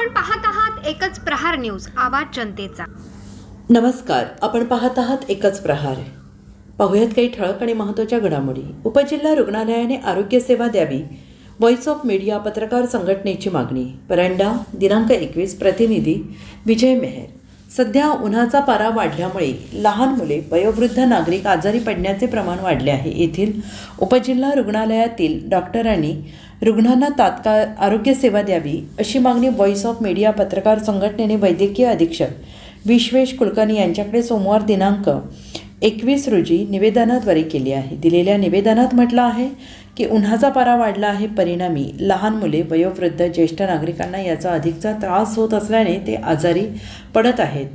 आपण पाहत आहात एकच प्रहार न्यूज आवाज जनतेचा. नमस्कार आपण पाहत आहात एकच प्रहार. पाहुयात काही ठळक आणि महत्त्वाच्या घडामोडी. उपजिल्हा रुग्णालयाने आरोग्य सेवा द्यावी व्हॉइस ऑफ मीडिया पत्रकार संघटनेची मागणी. परंडा दिनांक एकवीस प्रतिनिधी विजय मेहर. सध्या उन्हाचा पारा वाढल्यामुळे लहान मुले वयोवृद्ध नागरिक आजारी पडण्याचे प्रमाण वाढले आहे. येथील उपजिल्हा रुग्णालयातील डॉक्टरांनी रुग्णांना तात्काळ आरोग्य सेवा द्यावी अशी मागणी व्हॉइस ऑफ मीडिया पत्रकार संघटनेने वैद्यकीय अधीक्षक विश्वेश कुलकर्णी यांच्याकडे सोमवार दिनांक एकवीस रोजी निवेदनाद्वारे केली आहे. दिलेल्या निवेदनात म्हटलं आहे की उन्हाचा पारा वाढला आहे. परिणामी लहान मुले वयोवृद्ध ज्येष्ठ नागरिकांना याचा अधिकचा त्रास होत असल्याने ते आजारी पडत आहेत.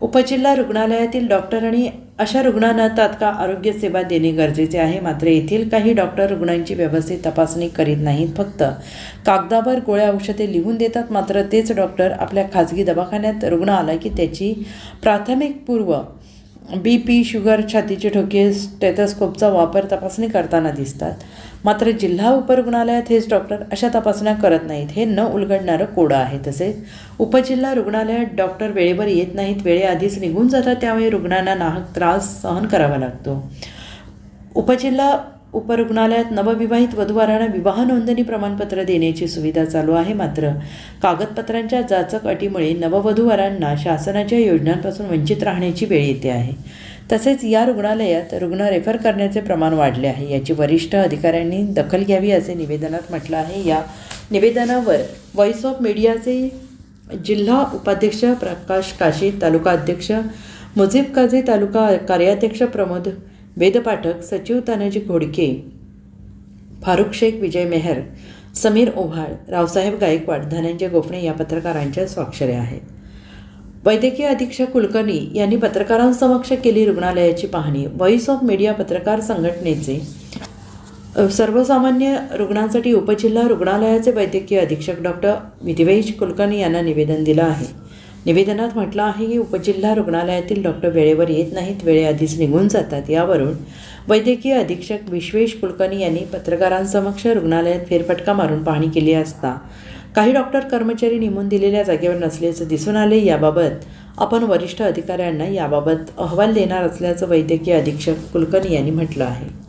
उपजिल्हा रुग्णालयातील डॉक्टरांनी अशा रुग्णांना तात्काळ आरोग्य सेवा देणे गरजेचे आहे. मात्र येथील काही डॉक्टर रुग्णांची व्यवस्थित तपासणी करीत नाहीत. फक्त कागदावर गोळ्या औषधे लिहून देतात. मात्र तेच डॉक्टर आपल्या खाजगी दवाखान्यात रुग्ण आला की त्याची प्राथमिक पूर्व बी पी शुगर छातीचे ठोके स्टेथोस्कोपचा वापर तपासणी करताना दिसतात. मात्र जिल्हा उपरुग्णालयात हेच डॉक्टर अशा तपासण्या करत नाहीत. हे न उलगडणारं कोडं आहे तसेच उपजिल्हा रुग्णालयात डॉक्टर वेळेवर येत नाहीत. वेळेआधीच निघून जातात. त्यामुळे रुग्णांना नाहक त्रास सहन करावा लागतो. उपजिल्हा उपरुग्णालयात नवविवाहित वधूवरांना विवाह नोंदणी प्रमाणपत्र देण्याची सुविधा चालू आहे. मात्र कागदपत्रांच्या जाचक अटीमुळे नववधूवरांना शासनाच्या योजनांपासून वंचित राहण्याची वेळ येते आहे. तसेच या रुग्णालयात रुग्ण रेफर करण्याचे प्रमाण वाढले आहे. याची वरिष्ठ अधिकाऱ्यांनी दखल घ्यावी असे निवेदनात म्हटलं आहे. या निवेदनावर व्हॉइस ऑफ मीडियाचे जिल्हा उपाध्यक्ष प्रकाश काशी तालुका अध्यक्ष मुजीब काझी तालुका कार्याध्यक्ष प्रमोद वेदपाठक सचिव तानाजी घोडके फारुख शेख विजय मेहर समीर ओव्हाळ रावसाहेब गायकवाड धनंजय गोफणे या पत्रकारांच्या स्वाक्षऱ्या आहेत. वैद्यकीय अधीक्षक कुलकर्णी यांनी पत्रकारांसमक्ष केली रुग्णालयाची पाहणी. व्हॉइस ऑफ मीडिया पत्रकार संघटनेचे सर्वसामान्य रुग्णांसाठी उपजिल्हा रुग्णालयाचे वैद्यकीय अधीक्षक डॉक्टर विधिवेश कुलकर्णी यांना निवेदन दिलं आहे. निवेदनात म्हटलं आहे की उपजिल्हा रुग्णालयातील डॉक्टर वेळेवर येत नाहीत वेळेआधीच निघून जातात. यावरून वैद्यकीय अधीक्षक विश्वेश कुलकर्णी यांनी पत्रकारांसमक्ष रुग्णालयात फेरफटका मारून पाहणी केली असता. काही डॉक्टर कर्मचारी नेमून दिलेल्या जागेवर नसल्याचं दिसून आले. याबाबत आपण वरिष्ठ अधिकाऱ्यांना याबाबत अहवाल देणार असल्याचं वैद्यकीय अधीक्षक कुलकर्णी यांनी म्हटलं आहे.